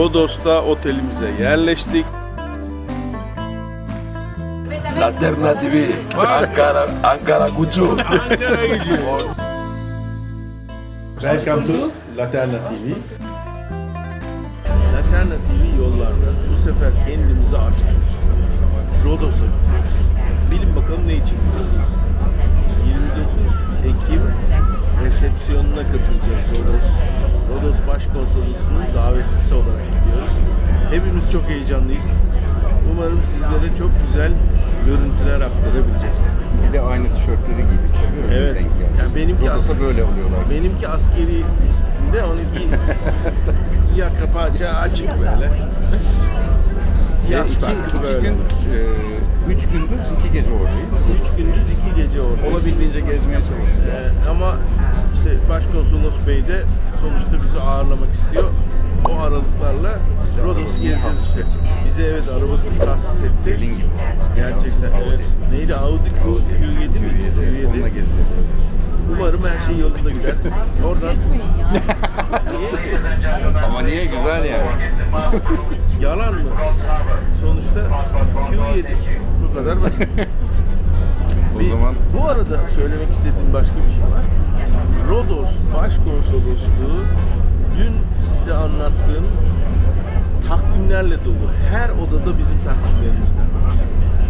Rodos'ta otelimize yerleştik. Laterna TV, Ankara, Ankara Gucu. Welcome to Laterna TV. Laterna TV yollarda bu sefer kendimizi açtık. Rodos'a gidiyoruz. Bilin bakalım ne için gidiyoruz. 29 Ekim resepsiyonuna katılacağız Rodos. Rodos Başkonsolosluğu'nun davetlisi olarak gidiyoruz. Hepimiz çok heyecanlıyız. Umarım sizlere çok güzel görüntüler aktarabileceğiz. Bir de aynı tişörtleri giydik tabii. Evet. Yani benimki Rodos'a böyle oluyorlar. Benimki askeri disiplinde onu bir yaka parça açık böyle. Yaz iki, iki böyle. gün, e, üç gündüz, iki gece oradayız. Üç gündüz iki gece orada. Olabildiğince gezmeye çalışacağız. ama işte Başkonsolos Bey de sonuçta bizi ağırlamak istiyor. O aralıklarla Rodos'u gezeceğiz işte. Bize evet arabasını tahsis etti. Gelin gibi. Gerçekten evet. Neydi? Audi Q- Q7 mi? Onunla Q7. gezeceğiz. Umarım her şey yolunda gider. Oradan? Ama niye güzel yani? Yalan mı? Sonuçta Q7. Bu kadar basit. O Bir- zaman bu arada söylemek istediğim başka bir şey var. Rodos Başkonsolosluğu dün size anlattığım takvimlerle dolu. Her odada bizim takvimlerimizden.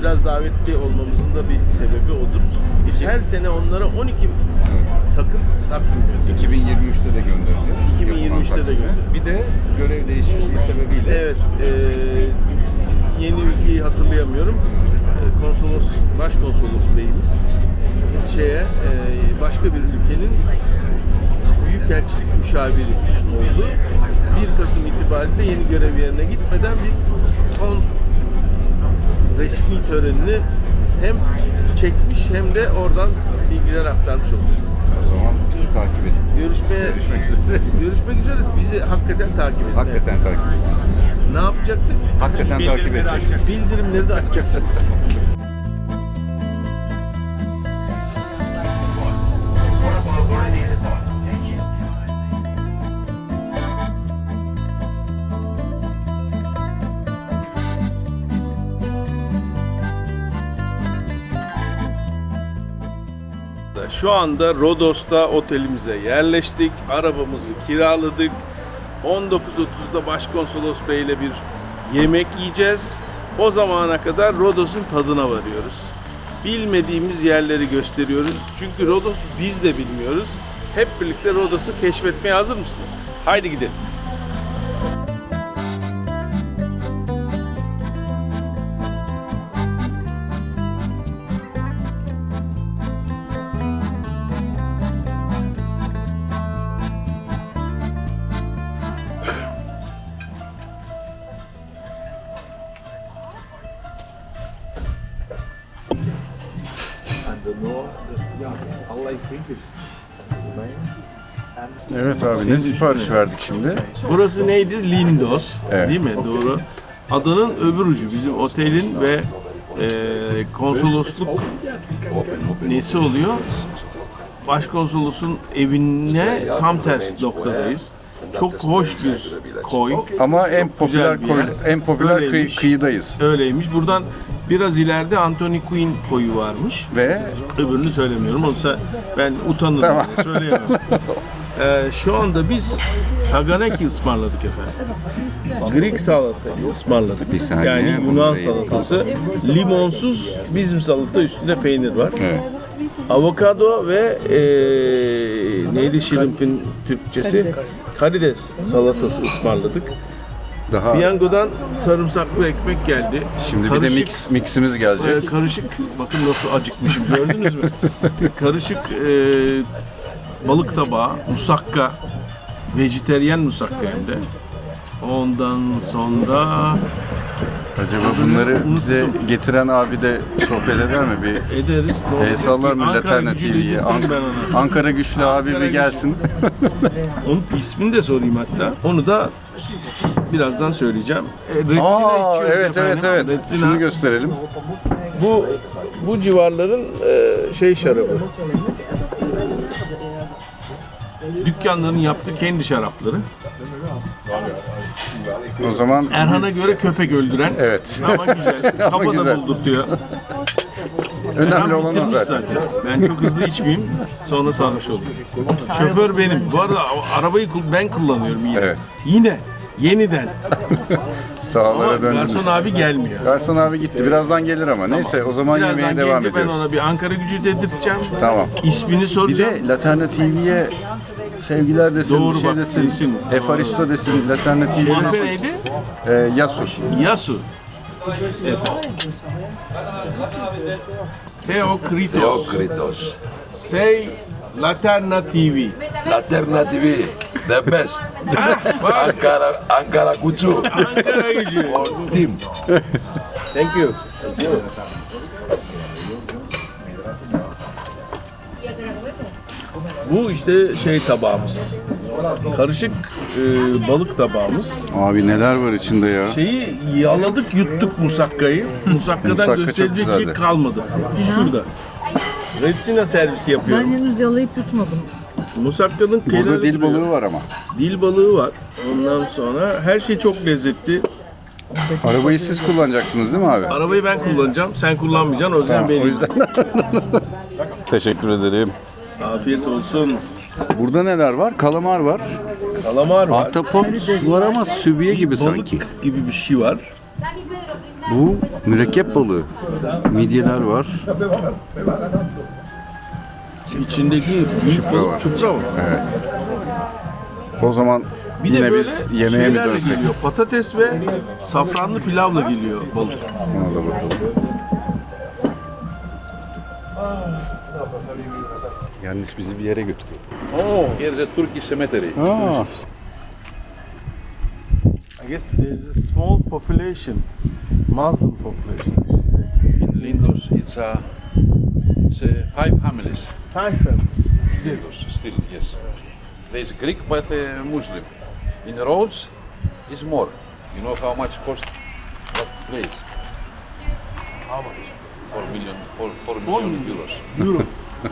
Biraz davetli olmamızın da bir sebebi odur. Biz her sene onlara 12 takım takvim veriyoruz. 2023'te de göndereceğiz. 2023'te de göndereceğiz. Bir de görev değişikliği sebebiyle Evet, eee, yeni ülkeyi hatırlayamıyorum. Konsolos, başkonsolos beyimiz şeye eee, başka bir ülkenin büyükelçilik müşaviri oldu. 1 Kasım itibariyle yeni görev yerine gitmeden biz son resmi törenini hem çekmiş hem de oradan bilgiler aktarmış olacağız. o zaman bizi takip edin. Görüşmeye Görüşmek üzere. görüşmek üzere. Bizi hakikaten takip edin. Hakikaten takip edin. Ne yapacaktık? Hakikaten takip edecek. Bildirimleri de açacaktınız. Şu anda Rodos'ta otelimize yerleştik. Arabamızı kiraladık. 19.30'da Başkonsolos Bey ile bir yemek yiyeceğiz. O zamana kadar Rodos'un tadına varıyoruz. Bilmediğimiz yerleri gösteriyoruz. Çünkü Rodos biz de bilmiyoruz. Hep birlikte Rodos'u keşfetmeye hazır mısınız? Haydi gidelim. Evet abi ne sipariş verdik şimdi? Burası neydi? Lindos. Evet. Değil mi? Doğru. Adanın öbür ucu. Bizim otelin ve e, konsolosluk nesi oluyor? Başkonsolosun evine tam ters noktadayız. Çok hoş bir koy. Ama en popüler güzel bir koy, yer. en popüler kıy- Öyleymiş. kıyıdayız. Öyleymiş. Buradan biraz ileride Anthony Quinn koyu varmış. Ve Öbürünü söylemiyorum. Olsa ben utanırım. Tamam. Söyleyemem. Ee, şu anda biz Saganaki ısmarladık efendim. Greek salatayı ısmarladık. Bir saniye, yani Yunan salatası. Limonsuz bizim salata üstünde peynir var. evet. Avokado ve ee, neydi şirimpin Türkçesi? Karides salatası ısmarladık. Daha Piyangodan sarımsaklı ekmek geldi. şimdi bir de Karışık- mix miximiz gelecek. ee, karışık, bakın nasıl acıkmışım gördünüz mü? karışık e, balık tabağı, musakka, vejeteryan musakka hem de. Ondan sonra Acaba bunları unuttum. bize getiren abi de sohbet eder mi? Bir ederiz. Olacak? el sallar mı Ankara Laterna gücü TV'ye? dedirttim ona. Ankara güçlü abi Ankara bir gücü. gelsin. Onun ismini de sorayım hatta. Onu da birazdan söyleyeceğim. E, Retsina Aa, içiyoruz evet efendim. evet evet. Retsina. Şunu gösterelim. Bu bu civarların e, şey şarabı. Dükkanların yaptığı kendi şarapları. O zaman Erhan'a göre köpek öldüren Evet. ama güzel. Ama Kafa da güzel. buldurtuyor. önemli Erhan olan o bitirmiş zaten. Ben çok hızlı içmeyeyim sonra sarhoş olayım. Şoför benim. Bu arada arabayı kul- ben kullanıyorum yine. Evet. Yine. Yeniden. Ama Sağlara döndünüz. garson abi gelmiyor. Garson abi gitti. Birazdan gelir ama. Neyse o zaman Birazdan yemeğe devam gelince ben ediyoruz. ona bir Ankara gücü dedirteceğim. Tamam. İsmini Bir soracağım. de Laterna TV'ye sevgiler desin, Doğru bir şey bak, desin. desin. Efaristo desin, Laterna TV'ye Şerife desin. neydi? Ee, Yasu. Yasu. Evet. Theokritos. Theokritos. Say Laterna TV. Laterna TV. The best. Ha, bak Ankara, Ankara Kucu. Ankara gücü. Or team. Thank you. Bu işte şey tabağımız. Karışık e, balık tabağımız. Abi neler var içinde ya. Şeyi yaladık yuttuk musakkayı. Musakkadan Musakka gösterecek şey kalmadı. Şurada. Retsina servisi Ben yapıyorum. henüz yalayıp yutmadım. Musakkanın Burada kenarı dil balığı var ama. Dil balığı var. Ondan sonra her şey çok lezzetli. Arabayı siz kullanacaksınız değil mi abi? Arabayı ben kullanacağım. Sen kullanmayacaksın. O yüzden Tamam, o benim. yüzden. Teşekkür ederim. Afiyet olsun. Burada neler var? Kalamar var. Kalamar var. Ahtapot var ama sübiye gibi Balık sanki. gibi bir şey var. Bu mürekkep balığı. Midyeler var. İçindeki büyük Çupra balık var. çupra mı? Evet. O zaman Bir de yine böyle biz yemeğe mi şeylerle dönsek? geliyor. Patates ve safranlı pilavla geliyor balık. Ona da bakalım. Yalnız bizi bir yere götürüyor. Oh, Here's a Turkish cemetery. Aa, I guess there's a small population, Muslim population. In Lindos, it's a, it's a five families. Families. Lindos, still, yes. There's Greek, but uh, Muslim. In Rhodes, it's more. You know how much cost that place? How much? Four million, four, four Four million million. euros. Euro.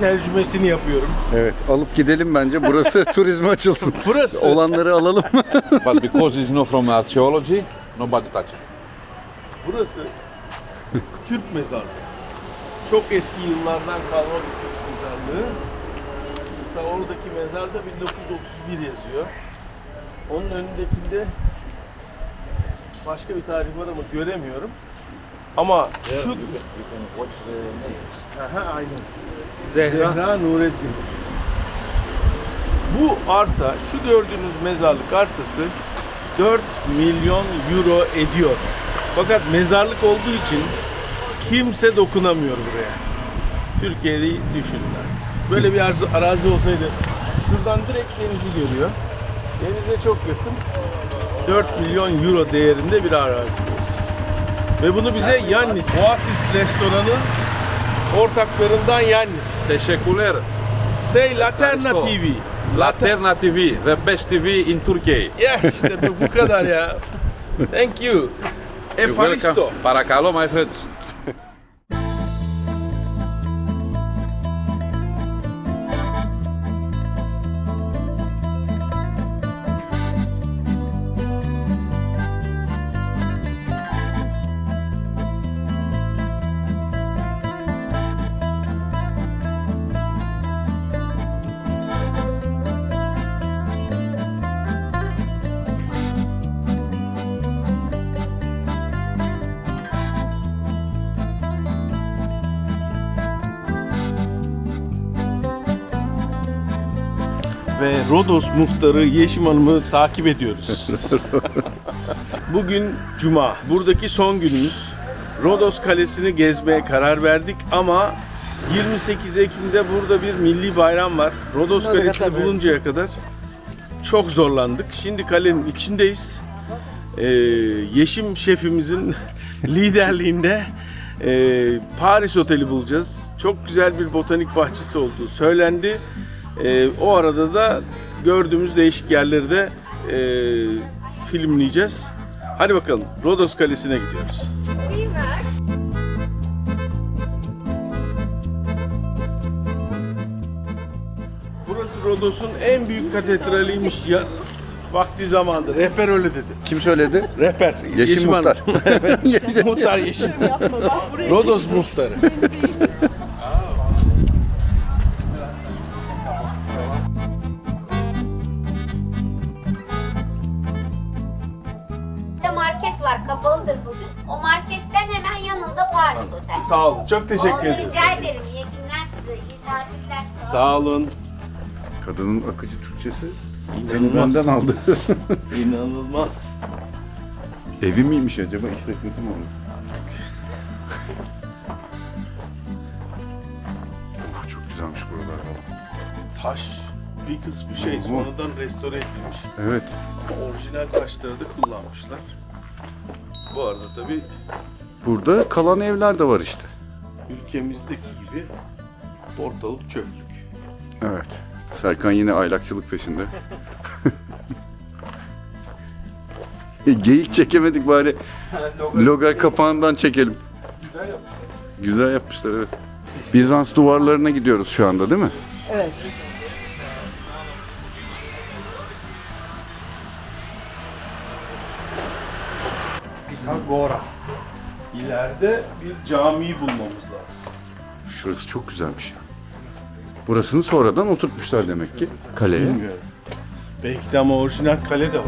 tercümesini yapıyorum. evet alıp gidelim bence. Burası turizme açılsın. Burası. Olanları alalım. but because it's not from archaeology, nobody touch it. Burası Türk mezarlığı. Çok eski yıllardan kalma bir Türk mezarlığı. Mesela oradaki mezarda 1931 yazıyor. Onun önündekinde başka bir tarih var ama göremiyorum. Ama şu... Aha, aynen. Zehra. Nureddin. Bu arsa, şu gördüğünüz mezarlık arsası 4 milyon euro ediyor. Fakat mezarlık olduğu için kimse dokunamıyor buraya. Türkiye'yi düşünün artık. Böyle bir arz- arazi olsaydı şuradan direkt denizi görüyor. Denize çok yakın. 4 milyon euro değerinde bir arazimiz. Ve bunu bize Yannis, Oasis restoranın ortaklarından Yannis. Teşekkürler. Say Laterna. TV. Laterna TV, the best TV in Turkey. Ya işte bu, kadar ya. Thank you. Efaristo. Parakalo, my friends. Rodos muhtarı Yeşim Hanım'ı takip ediyoruz. Bugün Cuma. Buradaki son günümüz. Rodos Kalesi'ni gezmeye karar verdik ama 28 Ekim'de burada bir milli bayram var. Rodos Kalesi'ni buluncaya kadar çok zorlandık. Şimdi kalenin içindeyiz. Ee, Yeşim şefimizin liderliğinde e, Paris Oteli bulacağız. Çok güzel bir botanik bahçesi olduğu söylendi. Ee, o arada da gördüğümüz değişik yerleri de e, filmleyeceğiz. Hadi bakalım Rodos Kalesi'ne gidiyoruz. Rodos'un en büyük katedraliymiş ya. Vakti zamandı. Rehber öyle dedi. Kim söyledi? Rehber. Yeşim Hanım. Muhtar. Evet. muhtar Yeşim. Rodos muhtarı. Sağ olun. Çok teşekkür ederim. rica ederim. İyi günler size. İyi tatiller. Sağ olun. Kadının akıcı Türkçesi İnanılmaz. benim benden aldı. İnanılmaz. Evi miymiş acaba? İşletmesi mi olmuş? Uf çok güzelmiş buralar. Taş bir kısmı şey sonradan restore edilmiş. Evet. Ama orijinal taşları da kullanmışlar. Bu arada tabii Burada kalan evler de var işte. ülkemizdeki gibi ortalık çöplük. Evet. Serkan yine aylakçılık peşinde. Geyik çekemedik bari. Logar kapağından çekelim. Güzel yapmışlar. Güzel yapmışlar evet. Bizans duvarlarına gidiyoruz şu anda değil mi? Evet. Pitagora. İleride bir camiyi bulmamız lazım. Şurası çok güzelmiş ya. Burasını sonradan oturtmuşlar demek ki kaleye. Bilmiyorum. Belki de ama orijinal kale de var.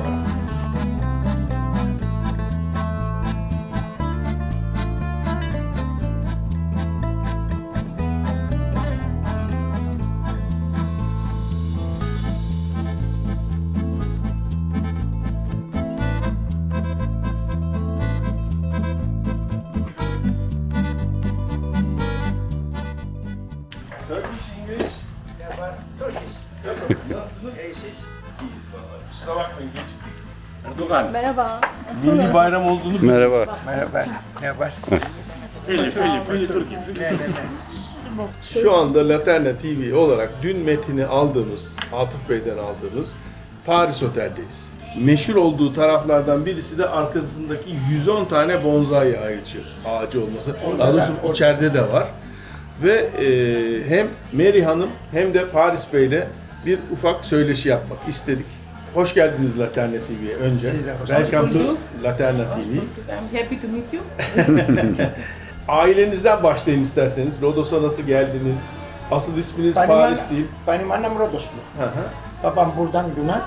Erdoğan. Merhaba. Milli bayram olduğunu Merhaba. Şu anda Laterna TV olarak dün metini aldığımız, Atıf Bey'den aldığımız Paris Otel'deyiz. Meşhur olduğu taraflardan birisi de arkasındaki 110 tane bonsai ağacı, ağacı olması. Daha doğrusu içeride de var. Ve e, hem Mary Hanım hem de Paris Bey'le bir ufak söyleşi yapmak istedik. Hoş geldiniz Laterna TV'ye önce. Welcome to Laterna TV. I'm happy to meet you. Ailenizden başlayın isterseniz. Rodos'a nasıl geldiniz? Asıl isminiz Benim, Paris an- değil. benim annem Rodoslu. Hı hı. Babam buradan Yunan.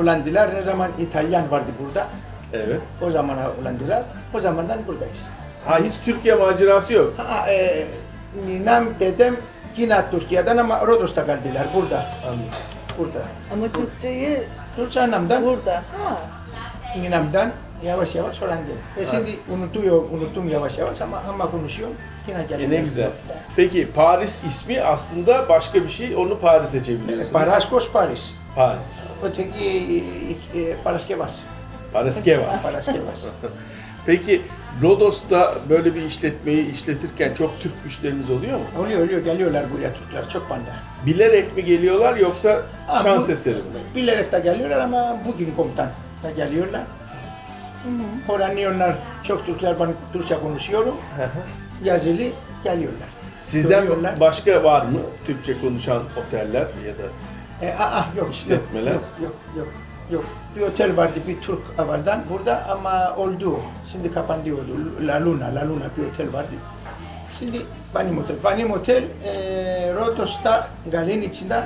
Evlendiler. Ne zaman İtalyan vardı burada. Evet. O zaman evlendiler. O zamandan buradayız. Ha hiç Türkiye macerası yok. Ha, e, ninem, dedem yine Türkiye'den ama Rodos'ta kaldılar. Burada. Anladım. Burada. Ama Türkçeyi Türkçe annemden, burada. Ha. ninemden yavaş yavaş öğrendim. E şimdi unutuyor, unuttum yavaş yavaş ama ama konuşuyorum. Yine E ne güzel. Peki Paris ismi aslında başka bir şey. Onu Paris'e çeviriyorsunuz. Paraskos Paris. Paris. Öteki e, Paraskevas. Paraskevas. Paraskevas. Peki Rodos'ta böyle bir işletmeyi işletirken çok Türk müşteriniz oluyor mu? oluyor oluyor geliyorlar buraya Türkler çok banda. Bilerek mi geliyorlar yoksa Ha, şans bu- eseri mi? Bilerek de geliyorlar ama bugün komutan da geliyorlar. Öğreniyorlar. Çok Türkler ben Türkçe konuşuyorum. Yazılı geliyorlar. Sizden Söylüyorlar. başka var mı Türkçe konuşan oteller ya da E, aa, yok. İşletmeler. Yok, yok, yok, yok. Bir otel vardı bir Türk evvelden burada ama oldu. Şimdi kapandı oldu. La Luna, La Luna bir otel vardı. Şimdi benim otel. Benim otel e, Rodos'ta Galin içinde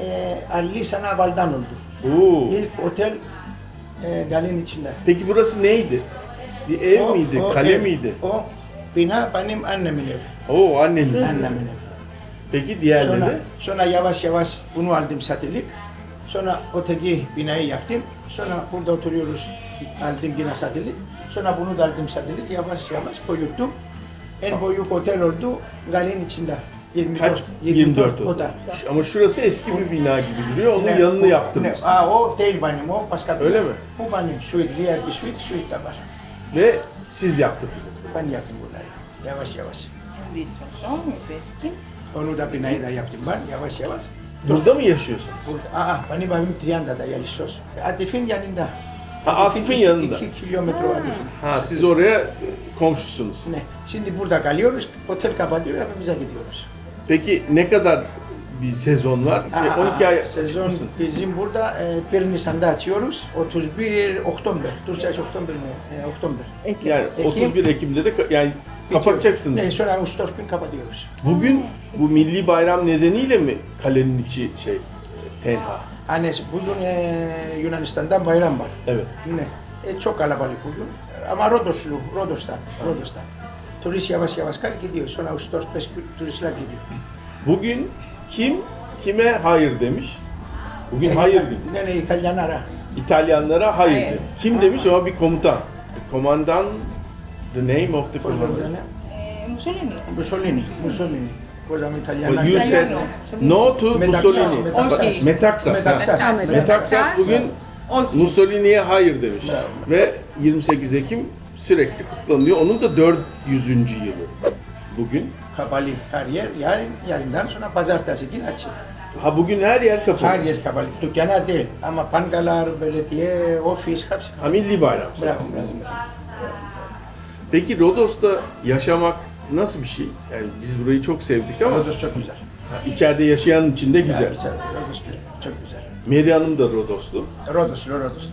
e, 50 sene evvelden oldu. Oo. İlk otel e, Galin içinde. Peki burası neydi? Bir ev O- miydi? o kale ev, miydi? O bina benim annemin evi. Oo annenin. Annemin evi. Peki diğerleri? Sonra, sonra yavaş yavaş bunu aldım satılık. Sonra öteki binayı yaptım. Sonra burada oturuyoruz. Aldım yine satılık. Sonra bunu da aldım satılık. Yavaş yavaş koyuldum. En büyük otel oldu Galin içinde. 24, Kaç? 24 oldu. oda. Ş- Ama şurası eski bir bina gibi duruyor. Onun Ne, yanını yaptırmışsın. ne, Aa, o değil benim, o başka bir Öyle mi? Bu benim, suite, diğer bir suite, suite de var. Ve siz yaptırdınız bunu. Ben yaptım bunları. Yavaş yavaş. İnvesting. Onu da binayı da yaptım ben, yavaş yavaş. Burada mı yaşıyorsunuz? Burada, aa, benim evim Trianda'da yaşıyoruz. Atif'in yanında. Ha, Atif'in yanında. iki kilometre Atif'in. Ha siz oraya e, komşusunuz. Ne? Şimdi burada kalıyoruz, otel kapatıyor, evimize gidiyoruz. Peki ne kadar bir sezon var. Şey, Aa, 12 ay Sezon bizim burada e, 1 Nisan'da açıyoruz. 31 Oktober. Türkçe Oktober mi? E, Oktober. yani Ekim. 31 Ekim'de de ka- yani kapatacaksınız. Ne, sonra Ağustos gün kapatıyoruz. Bugün bu milli bayram nedeniyle mi kalenin içi şey tenha? Hani bugün e, Yunanistan'da bayram var. Evet. Yine e, çok kalabalık bugün. Ama Rodoslu, Rodos'tan, Rodos'tan. Turist yavaş yavaş kal gidiyor. Sonra Ağustos 5 gün turistler gidiyor. Bugün kim kime hayır demiş? Bugün e, hayır günü. Yine İtalyanlara. İtalyanlara hayır, Hayır. demiş. Kim demiş ama bir komutan. Komandan the name of the commandant. Mussolini. Mussolini. Mussolini. Hocam İtalyanlar. Well, you said no to Mussolini. Metaxas. Metaxas. bugün Mussolini'ye hayır demiş. Ve 28 Ekim sürekli kutlanıyor. Onun da 400. yılı bugün. Kapalı her yer. Yarın, yarından sonra pazartesi gün açık. Ha bugün her yer kapalı. Her yer kapalı. Dükkanlar değil. Ama pangalar, belediye, ofis hepsi Ha milli bayram. Bravo, Bizim. Peki Rodos'ta yaşamak nasıl bir şey? Yani biz burayı çok sevdik ama Rodos çok güzel. içeride yaşayanın içinde güzel. Ya, güzel. Rodos güzel. Çok güzel. Meri Hanım da Rodoslu. Rodoslu, Rodoslu.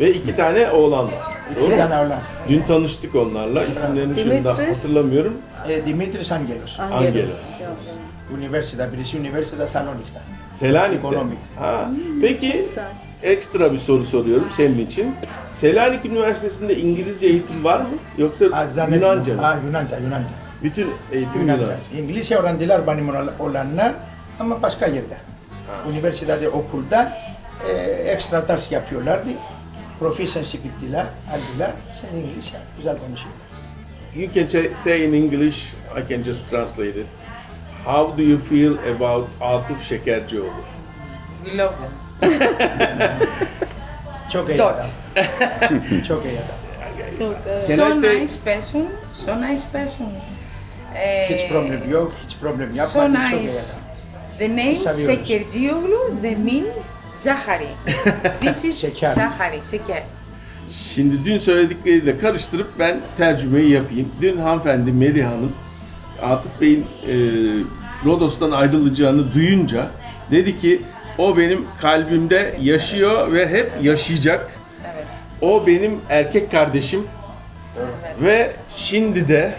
Ve iki tane oğlan var. Doğru mu? tane olan. Dün tanıştık onlarla. İsimlerini şimdi Dimitris. hatırlamıyorum. E, Dimitris Angelos. Angelos. Üniversite, birisi üniversite Salonik'ta. Selanik'te. Ekonomik. Ha. Peki ekstra bir soru soruyorum senin için. Selanik Üniversitesi'nde İngilizce eğitim var mı? Yoksa Ha, zannetmiyorum. Yunanca mı? Ha, Yunanca, Yunanca. Bütün eğitim Yunanca. Yunanca. İngilizce öğrendiler benim ol- olanlar ama başka yerde. Üniversitede, okulda e, ekstra ders yapıyorlardı. Proficiency bittiler, aldılar. Şimdi İngilizce güzel konuşuyorlar. You can say- say in English, I can just translate it. How do you feel about Atıf Şekercioğlu? We love them. Çok iyi Dot. adam. Çok iyi adam. Can so I say- nice person. So nice person. Eh, Hiç problem yok, hiç problem So yapmadı. Çok iyi nice. adam. The name Seviyoruz. The mean Zahari. This is Şeker. Zahari, Şeker. Şimdi dün söyledikleriyle karıştırıp ben tercümeyi yapayım. Dün hanımefendi Meri Hanım Atıf Bey'in e, Rodos'tan ayrılacağını duyunca dedi ki o benim kalbimde yaşıyor ve hep yaşayacak. O benim erkek kardeşim ve şimdi de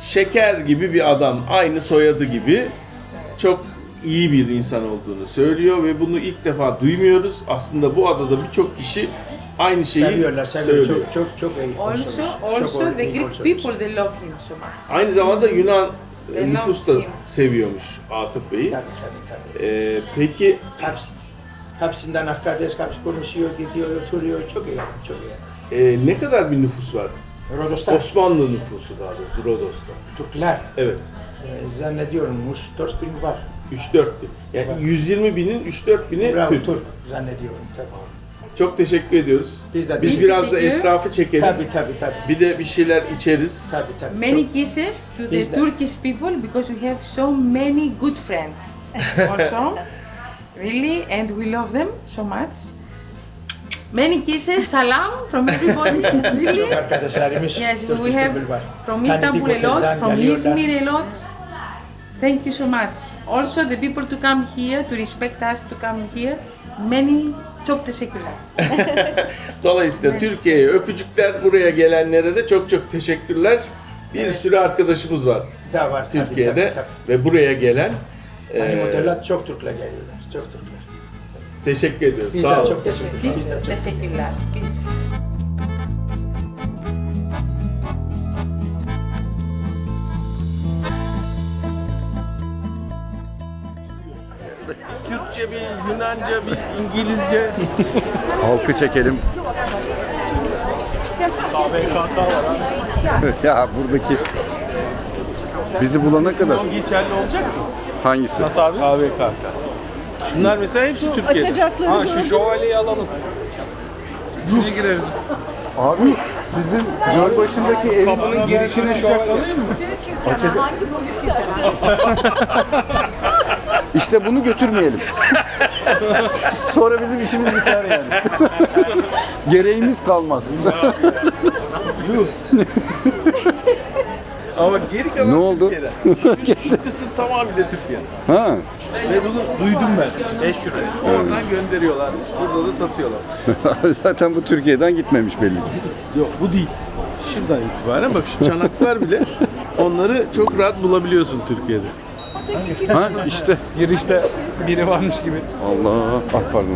şeker gibi bir adam, aynı soyadı gibi çok iyi bir insan olduğunu söylüyor ve bunu ilk defa duymuyoruz. Aslında bu adada birçok kişi aynı şeyi Seviyorlar, seviyorlar. söylüyor. Çok çok çok iyi. Also, konuşuyoruz. also Çok the iyi Greek people, they love him so much. Aynı zamanda Yunan e, nüfus da seviyormuş Atıf Bey'i. Tabii tabii tabii. Ee, peki Hepsi. Hepsinden arkadaş, hepsi konuşuyor, gidiyor, oturuyor. Çok iyi çok iyi e, ne kadar bir nüfus var? Rodos'ta Osmanlı nüfusu daha doğrusu Rodos'ta. Türkler Evet. e, zannediyorum 3-4 bin var. 3-4 bin. Yani 120 binin 3-4 bini Bravo, Türk. Türk zannediyorum. Tabii. Çok teşekkür ediyoruz. Biz de Biz Biz biraz da teşekkür. etrafı çekeriz. Tabii tabii tabii. Bir de bir şeyler içeriz. Tabii tabii. Many Çok- kisses to the Biz de- Turkish people because we have so many good friends. also, really, and we love them so much. Many kisses, salam from everybody. really. Çok arkadaşlarımız Yes, we Turkish have var. from Tanıdık Istanbul a lot, otelden from geliyorlar. Izmir a lot. Thank you so much. Also, the people to come here, to respect us, to come here. Many çok teşekkürler. Dolayısıyla Türkiye'ye öpücükler, buraya gelenlere de çok çok teşekkürler. Bir sürü arkadaşımız var Daha var tabii, Türkiye'de tabii, ve buraya gelen. tabii. Benim Ee, oteller çok Türkler geliyorlar. Çok Türkler. teşekkür ediyoruz. Biz Sağ olun. çok teşekkür Biz ederiz. Biz de çok teşekkürler. Biz. Türkçe bir, Yunanca bir, İngilizce. Halkı çekelim. ya buradaki bizi bulana kadar geçerli olacak mı? hangisi? abi? KVKK. Şunlar mesela hepsi Türkiye'de. Açacakları Ha şu şövalyeyi alalım. İçine gireriz. Abi sizin Gölbaşı'ndaki evin Kapının girişini şövalye alayım mı? İşte bunu götürmeyelim. Sonra bizim işimiz biter yani. Gereğimiz kalmaz. Ama geri kalan Ne oldu? Türkiye'den. Şu, şu kısım tamamıyla Türkiye. Ha. Ve bunu duydum ben. 5 euro. Oradan gönderiyorlarmış. Burada da satıyorlar. Zaten bu Türkiye'den gitmemiş belli ki. Yok bu değil. Şuradan itibaren bak şu çanaklar bile onları çok rahat bulabiliyorsun Türkiye'de. Ha işte. Girişte biri varmış gibi. Allah. Ah pardon.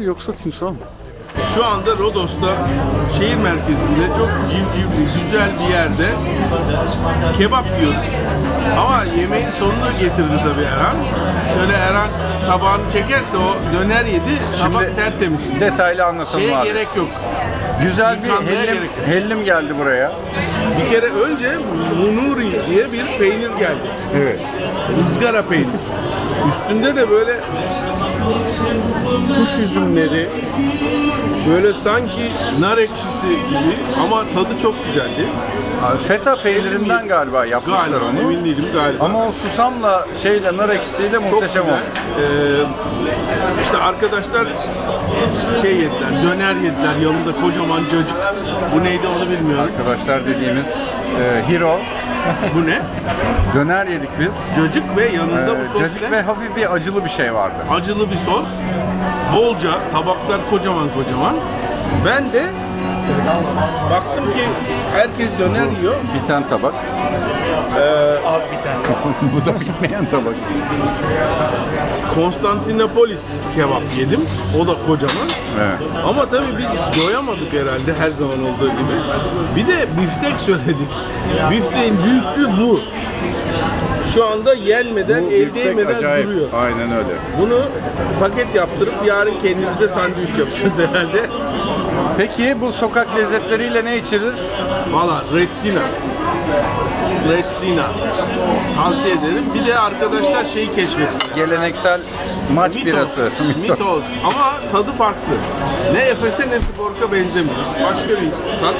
Bunlar yoksa timsah mı? Şu anda Rodos'ta şehir merkezinde çok civcivli, güzel bir yerde kebap yiyoruz. Ama yemeğin sonunu getirdi tabii Erhan. Şöyle Erhan tabağını çekerse o döner yedi, tabak tertemiz. Detaylı anlatalım Şeye abi. gerek yok. Güzel bir Yıkanmaya hellim, gerek yok. hellim geldi buraya. Bir kere önce munuri diye bir peynir geldi. Evet. ızgara peynir. Üstünde de böyle kuş üzümleri, böyle sanki nar ekşisi gibi ama tadı çok güzeldi. Abi, feta peynirinden galiba yapmışlar Galiba, onu. emin değilim galiba. Ama o susamla şeyle nar ekşisiyle çok muhteşem güzel. olmuş. Ee, işte arkadaşlar şey yediler, döner yediler yanında kocaman cacık. Bu neydi onu bilmiyorum. Arkadaşlar dediğimiz e, hero. Bu ne? Döner yedik biz. Cacık ve yanında bu sos cacık ne? ve hafif bir acılı bir şey vardı. acılı bir sos. Bolca, tabaklar kocaman kocaman. Ben de baktım ki herkes döner yiyor. Biten tabak. Az bir tane. Bu da bitmeyen tabak. Konstantinopolis kebap yedim. O da kocaman. Evet. Ama tabii biz doyamadık herhalde her zaman olduğu gibi. Bir de biftek söyledik. Bifteğin büyüklüğü bu. Şu anda yenmeden, Bu el biftek değmeden acayip. duruyor. Aynen öyle. Bunu paket yaptırıp yarın kendimize sandviç yapacağız herhalde. Peki bu sokak lezzetleriyle ne içilir? Valla Retsina. Retsina. Tavsiye ederim. Bir de arkadaşlar şeyi keşfettim. Geleneksel maç Mitos. birası. Mitos. Ama tadı farklı. Ne Efes'e ne Tuborg'a benzemiyor. Başka bir tat.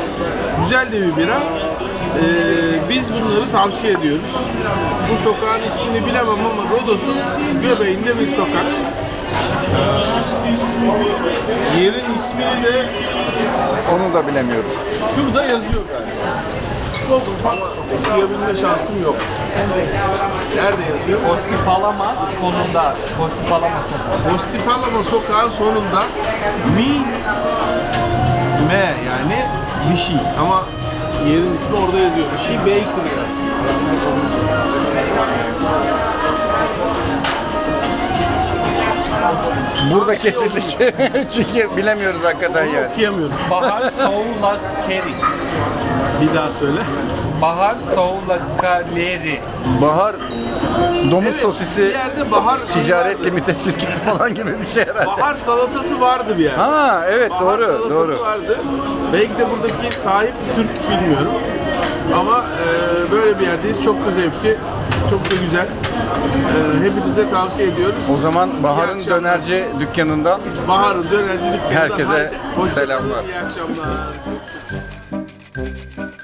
Güzel de bir bira. Ee, biz bunları tavsiye ediyoruz. Bu sokağın ismini bilemem ama Rodos'un göbeğinde bir sokak. Ee, yerin ismini de Onu da bilemiyorum. şurada yazıyor galiba. Ama okuyabilme şansım yok. Nerede yazıyor? Postipalama sonunda. Postipalama sonunda. Postipalama sokağın sonunda mi me yani bir şey ama yerin ismi orada yazıyor. Bir şey Baker yazıyor. Burada kesildik. Çünkü bilemiyoruz hakikaten yani. Okuyamıyorum. Bahar Soğula Keri. Bir daha söyle. Bahar Soğula Kaleri. Bahar domuz Evet, bir sosisi yerde bahar ticaret limite şirketi falan gibi bir şey herhalde. bahar salatası vardı bir yerde. Ha evet Bahar doğru salatası doğru. vardı. Belki de buradaki sahip Türk bilmiyorum. Ama e, böyle bir yerdeyiz. Çok da zevkli. Çok da güzel. E, hepinize tavsiye ediyoruz. O zaman Bahar'ın akşamlar. dönerci dükkanından Bahar'ın dönerci dükkanında Herkese selamlar. İyi akşamlar. Thank you.